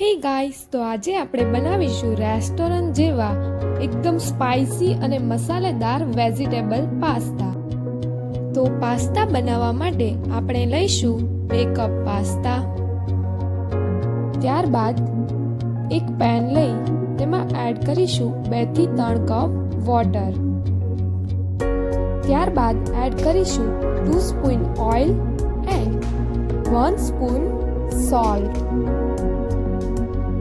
હે ગાઈસ, તો આજે આપણે બનાવીશું રેસ્ટોરન્ટ જેવા એકદમ સ્પાઇસી અને મસાલેદાર વેજીટેબલ પાસ્તા. તો પાસ્તા બનાવવા માટે આપણે લઈશું બે કપ પાસ્તા. ત્યારબાદ એક પેન લઈ તેમાં એડ કરીશું બેથી ત્રણ કપ વોટર. ત્યારબાદ એડ કરીશું two spoon oil and one spoon salt.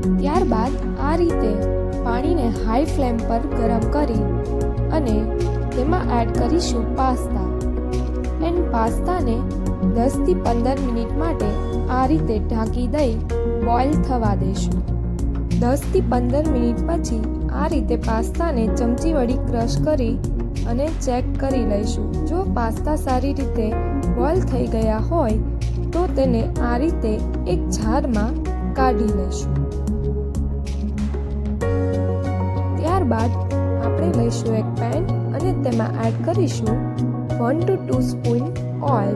ત્યારબાદ આ રીતે પાણીને હાઈ ફ્લેમ પર ગરમ કરી અને તેમાં એડ કરીશું પાસ્તા. એન્ડ પાસ્તાને દસથી પંદર મિનિટ માટે આ રીતે ઢાંકી દઈ બોઇલ થવા દઈશું દસથી પંદર મિનિટ પછી આ રીતે પાસ્તાને ચમચી વળી ક્રશ કરી અને ચેક કરી લઈશું. જો પાસ્તા સારી રીતે બોઇલ થઈ ગયા હોય, તો તેને આ રીતે એક જારમાં કાઢી લઈશું. ત્યારબાદ આપણે લઈશું એક પેન અને તેમાં એડ કરીશું one two two spoon oil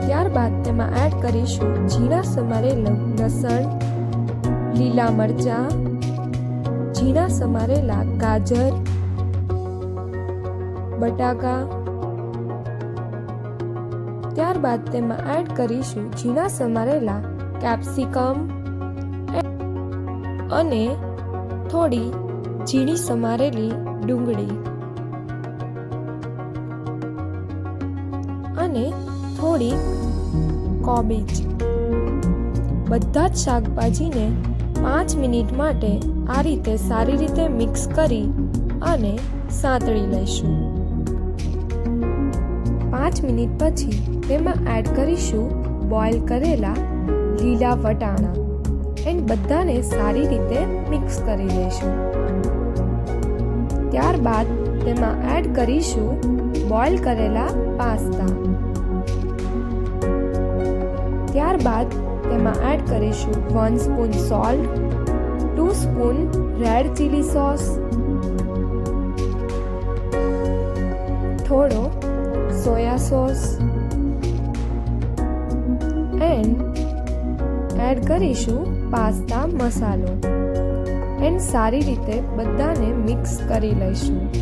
ત્યારબાદ તેમાં એડ કરીશું જીરા સમારેલું લસણ, લીલા મરચાં ઝીણા સમારેલા ગાજર, બટાકા. ત્યારબાદ તેમાં એડ કરીશું ઝીણા સમારેલા કેપ્સિકમ અને થોડી ઝીણી સમારેલી ડુંગળી. અને થોડી કોબીજ. બધા જ શાકભાજીને પાંચ મિનિટ માટે આ રીતે સારી રીતે મિક્સ કરી અને સાંતળી લઈશું. પાંચ મિનિટ પછી તેમાં એડ કરીશું બોઇલ કરેલા લીલા વટાણા. એન્ડ બધાને સારી રીતે મિક્સ કરી લઈશું. ત્યારબાદ તેમાં એડ કરીશું બોઇલ કરેલા પાસ્તા. ત્યારબાદ તેમાં એડ કરીશું one spoon salt, two spoon red chilli sauce, થોડો સોયા સોસ, એન્ડ એડ કરીશું પાસ્તા, મસાલો. એન્ડ સારી રીતે બધાને મિક્સ કરી લઈશું.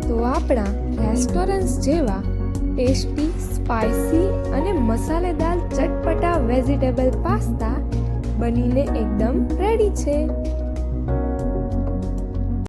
તો આપણા રેસ્ટોરન્ટ્સ જેવા ટેસ્ટી સ્પાઇસી અને મસાલેદાર ચટપટા વેજીટેબલ પાસ્તા બનીને એકદમ રેડી છે.